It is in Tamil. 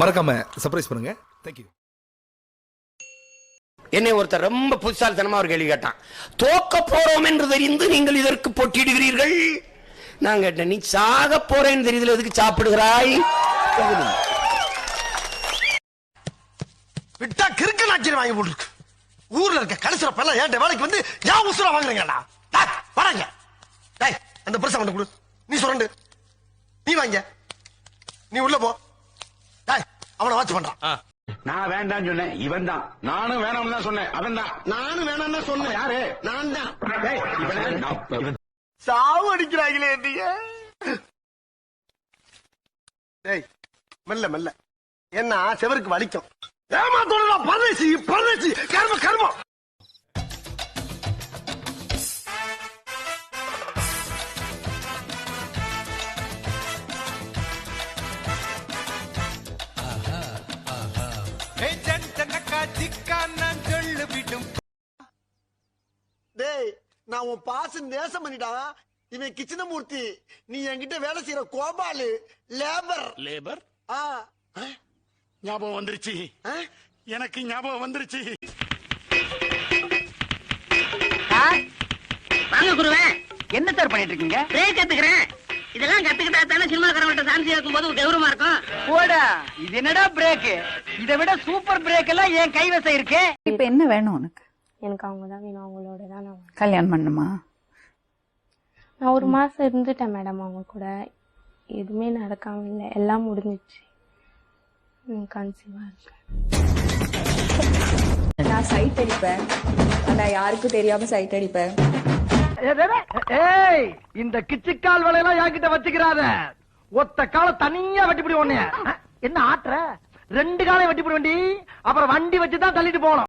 மறக்காம சர்ப்ரைஸ் பண்ணுங்க. தேங்க்யூ என்னை ஒருத்தர் ரொம்ப புத்திசாலித்தனமா ஒரு கேள்வி கேட்டான். தோக்க போறோம் என்று தெரிந்து நீங்கள் இதற்கு போட்டியிடுகிறீர்கள்? நான் கேட்டேன் நீ சாக போறேன்னு தெரியுதுல எதுக்கு சாப்பிடுகிறாய்? விட்டா கிறுக்கு நாச்சியம் வாங்கி போட்டுருக்கு. ஊர்ல இருக்க கடைசில பல்ல ஏன் வேலைக்கு வந்து ஏன் உசுர வாங்குறீங்கடா? வராங்க டேய் அந்த பிரசம் கொண்டு கொடு. நீ சுரண்டு. நீ வாங்க. நீ உள்ள போ. அவனை வாட்ச் பண்றான். நான் வேண்டாம்னு சொன்னேன் இவன் தான் நானும் வேணாம்னு தான் சொன்னேன் அவன் தான் நானும் வேணாம் தான் சொன்னேன். யாரு? நான் தான் சாவு அடிக்கிறாங்களே நீங்க டேய் மெல்ல மெல்ல. என்ன செவருக்கு வலிக்கும். ஏமாத்தோட பரதேசி பரதேசி. கர்ம கர்மம். டேய் நான் உன் பாச நேசம் பண்ணிட்டா? இவன் கிச்சனமூர்த்தி. நீ என்கிட்ட வேலை செய்யற கோபாலு லேபர். லேபர்? ஆ. ஞாபகம் வந்துருச்சு. ஆ? எனக்கு ஞாபகம் வந்துருச்சு. வாங்க குருவேன் என்ன சார் பண்ணிட்டு இருக்கீங்க? பிரேக் கத்துக்கிறேன் இதெல்லாம் கத்துக்கிட்டா தானே சினிமாக்காரங்கள்ட்ட சான்ஸ் இருக்கும் போது கௌரவமா இருக்கும்? போடா. இது என்னடா பிரேக் இதை விட சூப்பர் பிரேக் எல்லாம் என் கைவசம் இருக்கு. இப்ப என்ன வேணும் உனக்கு? எனக்கு அவங்க தான் வேணும். அவங்களோட தான் நான். கல்யாணம் பண்ணுமா? நான் ஒரு மாசம் இருந்துட்டேன் மேடம் அவங்க கூட. எதுவுமே நடக்காம இல்லை. எல்லாம் முடிஞ்சிச்சு. கன்சீவா இருக்கேன். நான் சைட் அடிப்பேன். நான் யாருக்கும் தெரியாம சைட் அடிப்பேன். ஏய் இந்த கிச்சிக்கால் வேலையெல்லாம் என்கிட்ட வச்சுக்கிறாத. ஒத்த கால தனியா வெட்டிப்பிடி ஒண்ணு என்ன ஆட்டுற? ரெண்டு காலையும் வெட்டிப்பிடி வண்டி அப்புறம் வண்டி வச்சு தான் தள்ளிட்டு போகணும்.